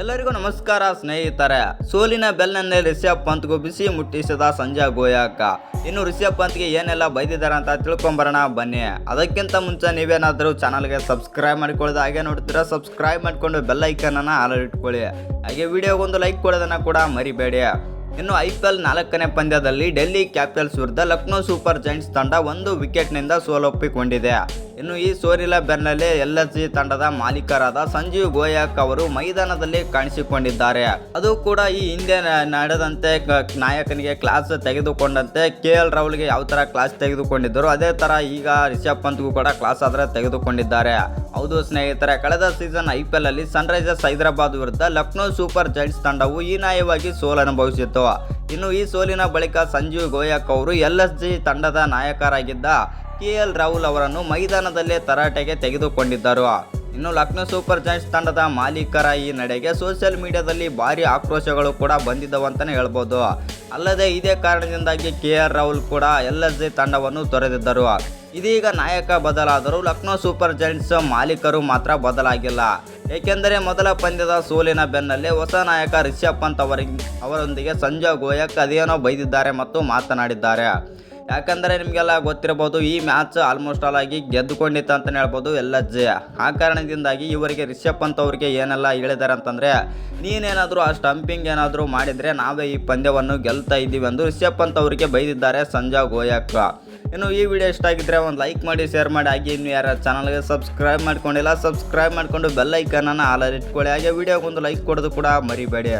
ಎಲ್ಲರಿಗೂ ನಮಸ್ಕಾರ ಸ್ನೇಹಿತರೆ. ಸೋಲಿನ ಬೆನ್ನನ್ನೇ ರಿಷಬ್ ಪಂತ್ಗೂ ಬಿಸಿ ಮುಟ್ಟಿಸಿದ ಸಂಜಯ್ ಗೋಯಾಕ. ಇನ್ನು ರಿಷಬ್ ಪಂತ್ಗೆ ಏನೆಲ್ಲ ಬೈದಿದ್ದಾರೆ ಅಂತ ತಿಳ್ಕೊಂಬರೋಣ, ಬನ್ನಿ. ಅದಕ್ಕಿಂತ ಮುಂಚೆ ನೀವೇನಾದರೂ ಚಾನಲ್ಗೆ ಸಬ್ಸ್ಕ್ರೈಬ್ ಮಾಡಿಕೊಳ್ಳೋದು ಹಾಗೆ ನೋಡ್ತೀರಾ, ಸಬ್ಸ್ಕ್ರೈಬ್ ಮಾಡಿಕೊಂಡು ಬೆಲ್ ಐಕನನ್ನು ಆಲರ್ ಇಟ್ಕೊಳ್ಳಿ. ಹಾಗೆ ವಿಡಿಯೋಗೊಂದು ಲೈಕ್ ಕೊಡೋದನ್ನು ಕೂಡ ಮರಿಬೇಡಿ. ಇನ್ನು ಐ ಪಿ ಎಲ್ ನಾಲ್ಕನೇ ಪಂದ್ಯದಲ್ಲಿ ಡೆಲ್ಲಿ ಕ್ಯಾಪಿಟಲ್ಸ್ ವಿರುದ್ಧ ಲಕ್ನೋ ಸೂಪರ್ ಜೈಂಟ್ಸ್ ತಂಡ ಒಂದು ವಿಕೆಟ್ನಿಂದ ಸೋಲೊಪ್ಪಿಕೊಂಡಿದೆ. ಇನ್ನು ಈ ಸೋರಿಲ ಬೆನ್ನಲ್ಲೇ ಎಲ್ ಎಸ್ ಜಿ ತಂಡದ ಮಾಲೀಕರಾದ ಸಂಜೀವ್ ಗೋಯಾಕ್ ಅವರು ಮೈದಾನದಲ್ಲಿ ಕಾಣಿಸಿಕೊಂಡಿದ್ದಾರೆ. ಅದು ಕೂಡ ಈ ಹಿಂದೆ ನಡೆದಂತೆ ನಾಯಕನಿಗೆ ಕ್ಲಾಸ್ ತೆಗೆದುಕೊಂಡಂತೆ ಕೆ ಎಲ್ ರಾಹುಲ್ಗೆ ಯಾವ ತರ ಕ್ಲಾಸ್ ತೆಗೆದುಕೊಂಡಿದ್ದರು, ಅದೇ ತರ ಈಗ ರಿಷಬ್ ಪಂತ್ಗೂ ಕೂಡ ಕ್ಲಾಸ್ ಆದ್ರೆ ತೆಗೆದುಕೊಂಡಿದ್ದಾರೆ. ಹೌದು ಸ್ನೇಹಿತರೆ, ಕಳೆದ ಸೀಸನ್ ಐ ಪಿ ಎಲ್ ಅಲ್ಲಿ ಸನ್ರೈಸರ್ಸ್ ಹೈದರಾಬಾದ್ ವಿರುದ್ಧ ಲಕ್ನೋ ಸೂಪರ್ ಜೈಂಟ್ಸ್ ತಂಡವು ಹೀನಾಯವಾಗಿ ಸೋಲನುಭವಿಸಿತ್ತು. ಇನ್ನು ಈ ಸೋಲಿನ ಬಳಿಕ ಸಂಜೀವ್ ಗೋಯಾಕ್ ಅವರು ಎಲ್ ಎಸ್ ಜಿ ತಂಡದ ನಾಯಕರಾಗಿದ್ದ ಕೆ ಎಲ್ ರಾಹುಲ್ ಅವರನ್ನು ಮೈದಾನದಲ್ಲೇ ತರಾಟೆಗೆ ತೆಗೆದುಕೊಂಡಿದ್ದರು. ಇನ್ನು ಲಕ್ನೋ ಸೂಪರ್ ಜೈಂಟ್ಸ್ ತಂಡದ ಮಾಲೀಕರ ಈ ನಡೆಗೆ ಸೋಷಿಯಲ್ ಮೀಡಿಯಾದಲ್ಲಿ ಭಾರಿ ಆಕ್ರೋಶಗಳು ಕೂಡ ಬಂದಿದ್ದವು ಅಂತಲೇ ಹೇಳ್ಬೋದು. ಅಲ್ಲದೆ ಇದೇ ಕಾರಣದಿಂದಾಗಿ ಕೆ ಆರ್ ರಾಹುಲ್ ಕೂಡ ಎಲ್ ಎಸ್ ಜಿ ತಂಡವನ್ನು ತೊರೆದಿದ್ದರು. ಇದೀಗ ನಾಯಕ ಬದಲಾದರೂ ಲಕ್ನೋ ಸೂಪರ್ ಜೈಂಟ್ಸ್ ಮಾಲೀಕರು ಮಾತ್ರ ಬದಲಾಗಿಲ್ಲ. ಏಕೆಂದರೆ ಮೊದಲ ಪಂದ್ಯದ ಸೋಲಿನ ಬೆನ್ನಲ್ಲೇ ಹೊಸ ನಾಯಕ ರಿಷಬ್ ಪಂತ್ ಅವರಿಗೆ ಅವರೊಂದಿಗೆ ಸಂಜಯ್ ಗೋಯಕ್ ಅದೇನೋ ಬೈದಿದ್ದಾರೆ ಮತ್ತು ಮಾತನಾಡಿದ್ದಾರೆ. ಯಾಕಂದರೆ ನಿಮಗೆಲ್ಲ ಗೊತ್ತಿರಬಹುದು, ಈ ಮ್ಯಾಚ್ ಆಲ್ಮೋಸ್ಟ್ ಆಲ್ ಆಗಿ ಗೆದ್ದುಕೊಂಡಿತ್ತು ಅಂತಲೇ ಹೇಳ್ಬೋದು ಎಲ್ಲ ಜಯ ಆ ಕಾರಣದಿಂದಾಗಿ ಇವರಿಗೆ ರಿಷಬ್ ಪಂತ್ ಅವರಿಗೆ ಏನೆಲ್ಲ ಹೇಳಿದ್ದಾರೆ ಅಂತಂದರೆ, ನೀನೇನಾದರೂ ಆ ಸ್ಟಂಪಿಂಗ್ ಏನಾದರೂ ಮಾಡಿದರೆ ನಾವೇ ಈ ಪಂದ್ಯವನ್ನು ಗೆಲ್ತಾ ಇದ್ದೀವಿ ಎಂದು ರಿಷಬ್ ಪಂತ್ ಅವರಿಗೆ ಬೈದಿದ್ದಾರೆ ಸಂಜಾ ಗೋಯಕ್ ಇನ್ನು ಈ ವಿಡಿಯೋ ಇಷ್ಟ ಆಗಿದ್ರೆ ಒಂದು ಲೈಕ್ ಮಾಡಿ ಶೇರ್ ಮಾಡಿ. ಹಾಗೆ ಇನ್ನು ಯಾರ ಚಾನಲ್ಗೆ ಸಬ್ಸ್ಕ್ರೈಬ್ ಮಾಡ್ಕೊಂಡಿಲ್ಲ ಸಬ್ಸ್ಕ್ರೈಬ್ ಮಾಡಿಕೊಂಡು ಬೆಲ್ ಐಕನನ್ನು ಆಲರ್ ಇಟ್ಕೊಳ್ಳಿ. ಹಾಗೆ ವಿಡಿಯೋಗೊಂದು ಲೈಕ್ ಕೊಡೋದು ಕೂಡ ಮರಿಬೇಡಿ.